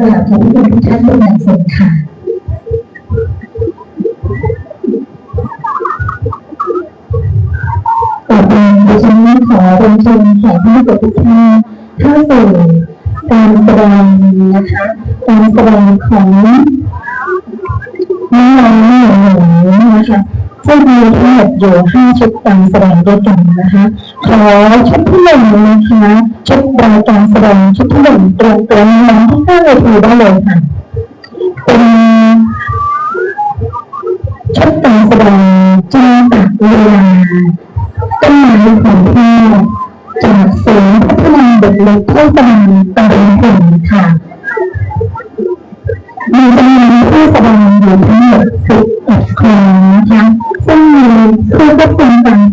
กราบขอบพระคุณทุกท่านเป็นอย่างสูงค่ะต่อไปดิฉันขอเรียนเชิญแขกผู้มีเกียรติทุกท่านเข้าสู่การแสดงนะคะการแสดงของน้องๆหนูๆนะคะซึ่งมีทั้งหมดอยู่ห้าชุดการแสดงด้วยกันนะคะ ขอชุดที่หนึ่งนะคะชุดรายการแสดงชุดที่หนึ่งตรงตัวน้องที่ข้างเวทีได้เลยค่ะเป็นชุดการแสดงจินตเวลาต้นไม้ของพี่จากศูนย์พัฒนาเด็กเล็กเทศบาลตำบลหุ่นค่ะมีจำนวนผู้แสดงอยู่ทั้งหมด11คนนะคะ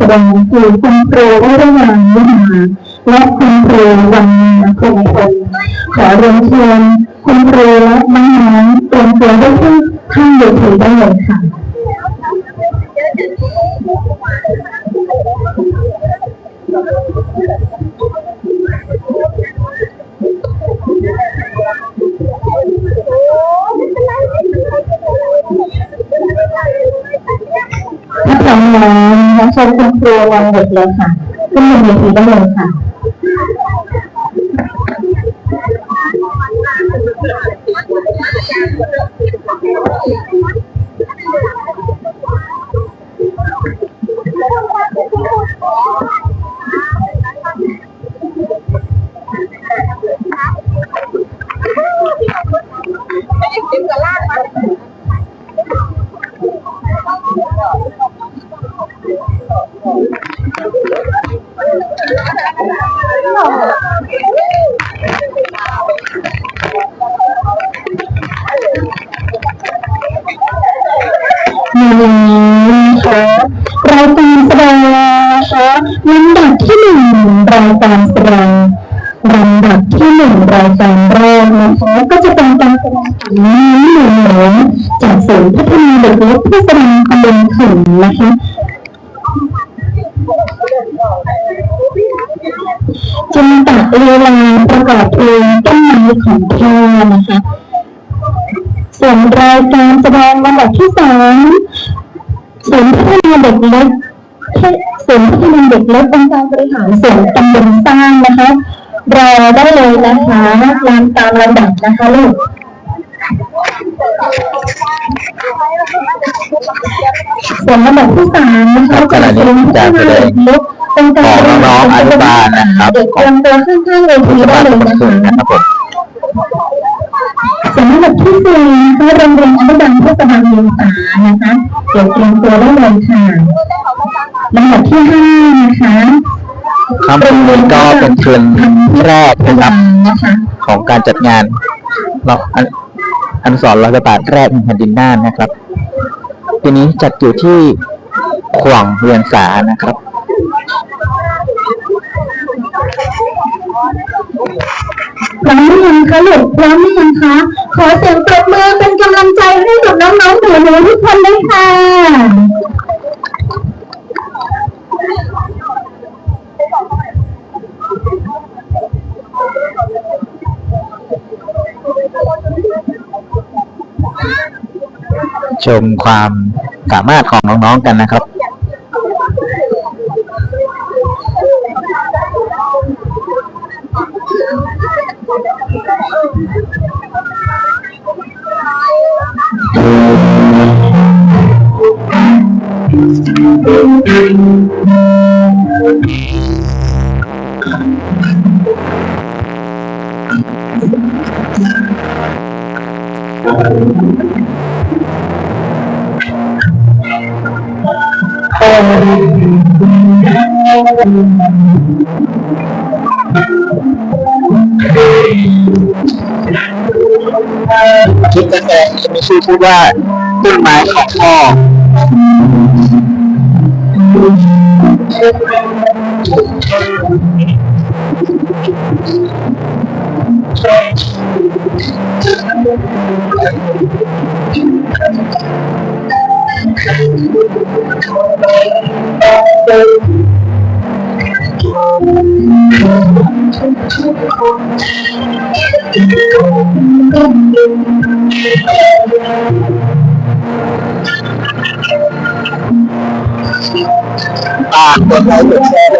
แสดงคือคุณครูวรยานวิหาและคุณครูวันนาคงพลขอเรียนเชิญคุณครูและน้องๆเตรียมตัวได้ที่ข้างเวทีได้เลยค่ะ แล้วนคุณครูวางบทเลยค่ะขึ้นมาเวทีได้เลยค่ะ นวันนี้นะคะรายการแสดงนะคะลำดับที่หนึ่งรายการแสดงลำดับที่หนึ่งรายการแรกนะคะก็จะเป็นการแสดงของน้องหนูหนูจากศูนย์พัฒนาเด็กเล็กเพื่อแสดงตำบลขุนนะคะ จินตะเวลาประกอบเพลงต้นไม้ของพ่อนะคะส่วนรายการแสดงลำดับที่สองศูนย์พัฒนาเด็กเล็กศูนย์พัฒนาเด็กเล็กองค์การบริหารส่วนตำบลสร้างนะคะรอได้เลยนะคะตามตามลำดับนะคะลูกส่วนลำดับที่สามนะคะขณะนี้การแสดง องค์การบริหารส่วนตำบลสร้างเด็กเตรียมตัวข้างๆเวทีได้เลยนะสูงคะนะครับผมสำหรับที่สี่นะคะโรงเรียนอนุบาลเทศบาลเวียงสานะคะเดี๋ยวเตรียมตัวได้เลยค่ะลำดับที่ห้านะคะคำนี้ก็เป็นคืนแรกนะครับนะคะของการจัดงานเราอันอนุสรณ์ร้อยพระบาทแรกแห่งแผ่นดินน่านนะครับปีนี้จัดอยู่ที่ขวางเวียงสานะครับ พร้อมหรือยังคะลูกพร้อมหรือยังคะ ขอเสียงปรบมือเป็นกำลังใจให้กับน้องๆหนูๆทุกคนเลยค่ะชมความสามารถของน้องๆกันนะครับ คลิปแสดงจะมีชื่อพูดว่าต้นไม้ของพ่อ ขฝากกดไลค์กดแชร์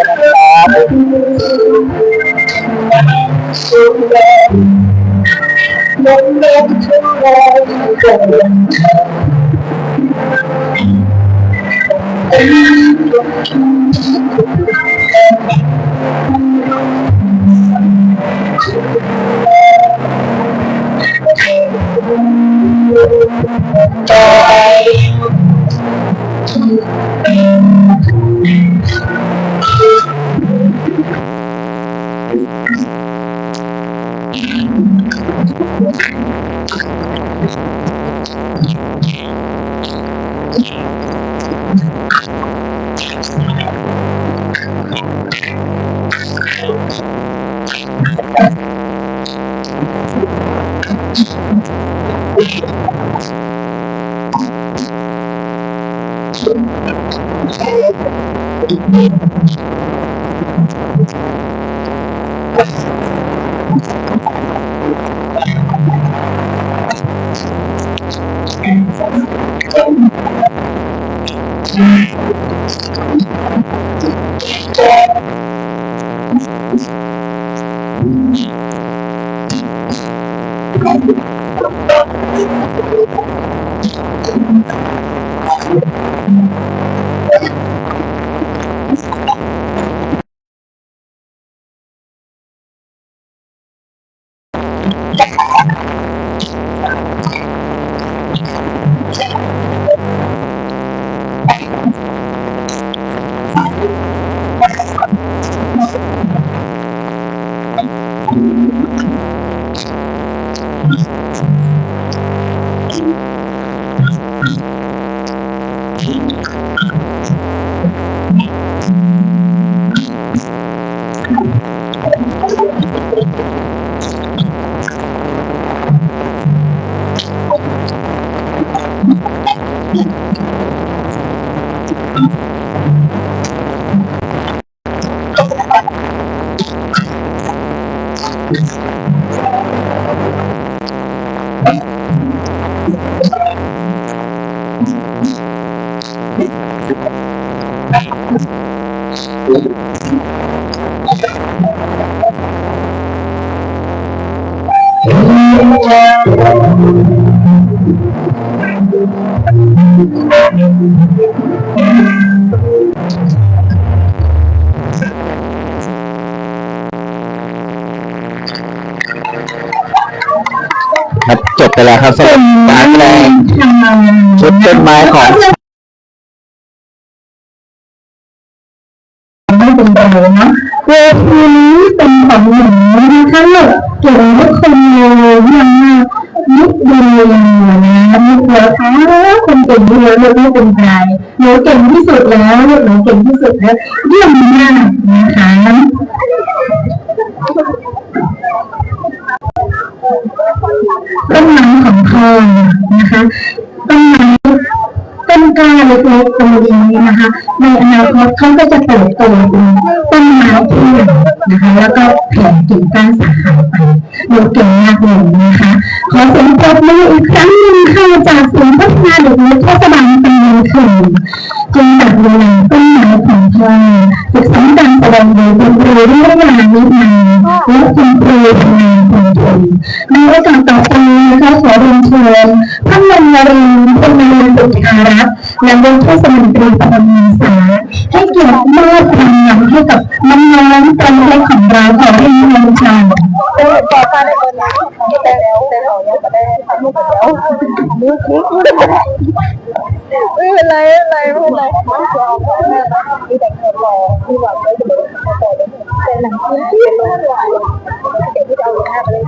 ด้ว ยนะครับ ครับจบไปแล้วครับสำหรับการแสดงชุดต้นไม้ของไม่เป็นไรนะเวทีนี้เป็นของหนูนะคะลูกเก่งทุกคนเลยยังมายุคเดีย เก่งที่สุดแล้วลูกหนูเก่งที่สุดแล้วเยี่ยมมากนะคะต้นไม้ของทองนะคะต้นไม้ต้นกล้าเล็กๆตัวนี้นะคะ ในอนาคตเขาก็จะเติบโต แล้วก็แผ่กิ่งก้านสาขาไปหนูเก่งมากเลยนะคะ ขอเสียงปรบมืออีกครั้งหนึ่งค่ะจากศูนย์พัฒนาเด็กเล็กเทศบาลตำบลขึ่งจึงตัดดูแลต้นไม้ของทอศึกษาการแสดงโดยคุณครูรุ่งยานิพนธ์และคุณครูธนาคงทุนในโอกาสต่อไปนะคะขอเรียนเชิญท่านนายรินทร์คุณนายนสุขารัตน์และนายกเทศมนตรีตำบลสาให้เกียรติมอบรางวัลให้กับ น้องๆตัวเล็กของเราขอเรียนเชิญค่ะต่อไปในวันนี้แต่แล้วแต่เรายังไม่ได้ทำรูปไปแล้วมือคิกไม่เป็นไรไม่เป็นไรไม่เป็นไรไม่เป็นไรมีแต่เงินรอที่หวังไว้จะเป็นข้าวต่อเลยแต่หนังชิ้นที่ไม่หวานเดี๋ยวที่จะเอาหน้าไปเลย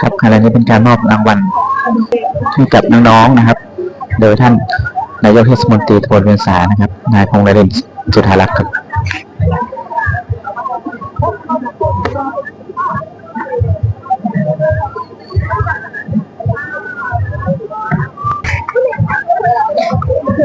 ครับขณะนี้เป็นการมอบรางวัล ให้กับน้องๆนะครับ โดยท่านนายกเทศมนตรีตำบลเวียงสานะครับ นายพงษ์นรินสุธารักษ์ครับ